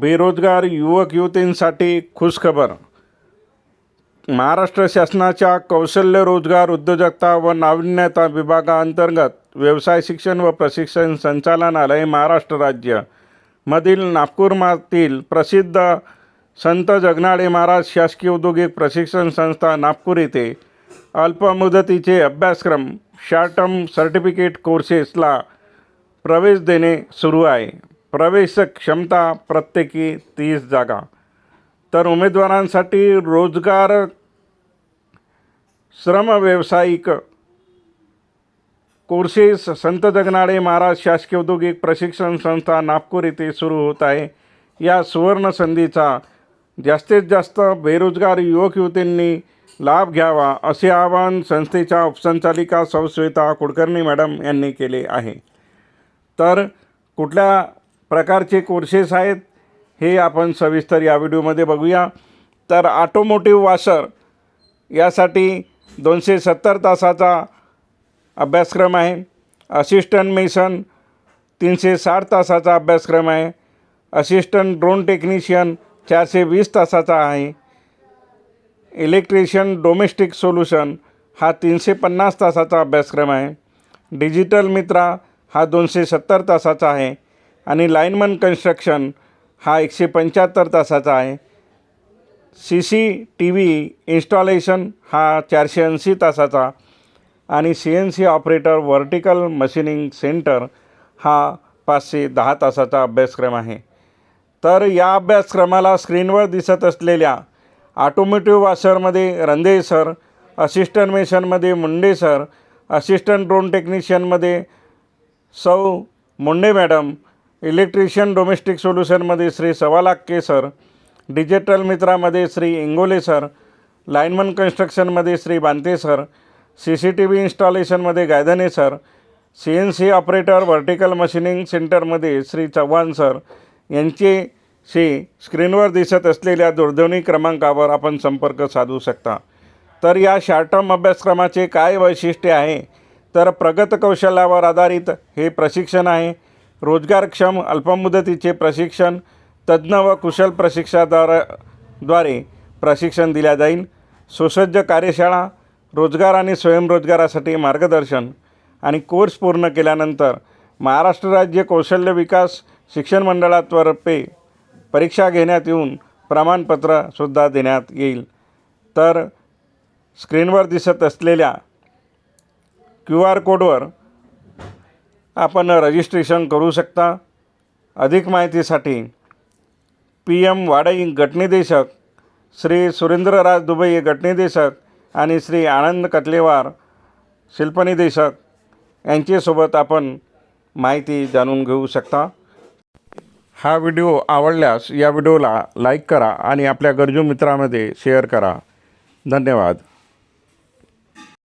बेरोजगार युवक युवतींसाठी खुशखबर. महाराष्ट्र शासनाच्या कौशल्य रोजगार उद्योजकता व नाविन्यता विभागाअंतर्गत व्यवसाय शिक्षण व प्रशिक्षण संचालनालय महाराष्ट्र राज्य. मधील नागपूरमातील प्रसिद्ध संत जगनाळे महाराज शासकीय औद्योगिक प्रशिक्षण संस्था नागपूर येथे अल्पमुदतीचे अभ्यासक्रम शॉर्ट टर्म सर्टिफिकेट कोर्सेसला प्रवेश देणे सुरू आहे. प्रवेश क्षमता प्रत्येकी तीस जागा. तर उमेदवारांसाठी रोजगार श्रम व्यावसायिक कोर्सेस संत जगनाडे महाराज शासकीय औद्योगिक प्रशिक्षण संस्था नागपूर येथे सुरू होत आहे. या सुवर्ण संधीचा जास्तीत जास्त बेरोजगार युवक युवतींनी लाभ घ्यावा असे आवाहन संस्थेच्या उपसंचालिका सौ श्वेता कुलकर्णी मॅडम यांनी केले आहे. तर कुठल्या प्रकारचे कोर्सेस आहेत हे आपण सविस्तर या व्हिडिओमध्ये बघूया. तर ऑटोमोटिव्ह वाशर यासाठी दोनशे सत्तर तासाचा अभ्यासक्रम आहे. असिस्टंट मेसन तीनशे साठ तासाचा अभ्यासक्रम आहे. असिस्टंट ड्रोन टेक्निशियन चारशे वीस तासाचा आहे. इलेक्ट्रिशियन डोमेस्टिक सोल्युशन हा तीनशे पन्नास तासाचा अभ्यासक्रम आहे. डिजिटल मित्रा हा दोनशे सत्तर तासाचा आहे. आणि लाईनमन कन्स्ट्रक्शन हा एकशे पंच्याहत्तर तासाचा आहे. C C T V installation हा चारशे ऐंशी तासाचा आणि C N C operator vertical machining centre हा पाचशे दहा तासाचा अभ्यासक्रम आहे. तर या अभ्यासक्रमाला स्क्रीनवर दिसत असलेल्या ऑटोमोटिव्ह वॉशरमध्ये रंधे सर असिस्टंट मेशनमध्ये मुंडे सर असिस्टंट ड्रोन टेक्निशियनमध्ये सौ मुंडे मॅडम इलेक्ट्रिशियन डोमेस्टिक सोल्युशनमध्ये श्री सवालाक्के सर डिजिटल मित्रामध्ये Shri Ingole sir lineman कन्स्ट्रक्शनमध्ये Shri Bante sir C C T V इन्स्टॉलेशनमध्ये Gaydhane sir C N C operator vertical machining सेंटरमध्ये श्री चव्हाण सर यांच्याशी स्क्रीनवर दिसत असलेल्या दूरध्वनी क्रमांकावर आपण संपर्क साधू शकता. तर या शॉर्ट टर्म अभ्यासक्रमाचे काय वैशिष्ट्य आहे? तर प्रगत कौशल्यावर आधारित हे प्रशिक्षण आहे. रोजगारक्षम अल्पमुदतीचे प्रशिक्षण तज्ज्ञ व कुशल प्रशिक्षकाद्वारे द्वारे प्रशिक्षण दिल्या जाईल. सुसज्ज कार्यशाळा रोजगार आणि स्वयंरोजगारासाठी मार्गदर्शन आणि कोर्स पूर्ण केल्यानंतर महाराष्ट्र राज्य कौशल्य विकास शिक्षण मंडळातर्फे परीक्षा घेण्यात येऊन प्रमाणपत्रसुद्धा देण्यात येईल. तर स्क्रीनवर दिसत असलेल्या क्यू आर कोडवर आपण रजिस्ट्रेशन करू शकता. अधिक माहितीसाठी पी एम वाडई गटनिदेशक श्री सुरेंद्रराज दुबई गटनिदेशक आणि श्री आनंद कतलेवार शिल्पनिदेशक यांच्यासोबत आपण माहिती जाणून घेऊ शकता. हा व्हिडिओ आवडल्यास या व्हिडिओला लाईक करा आणि आपल्या गरजू मित्रामध्ये शेअर करा. धन्यवाद.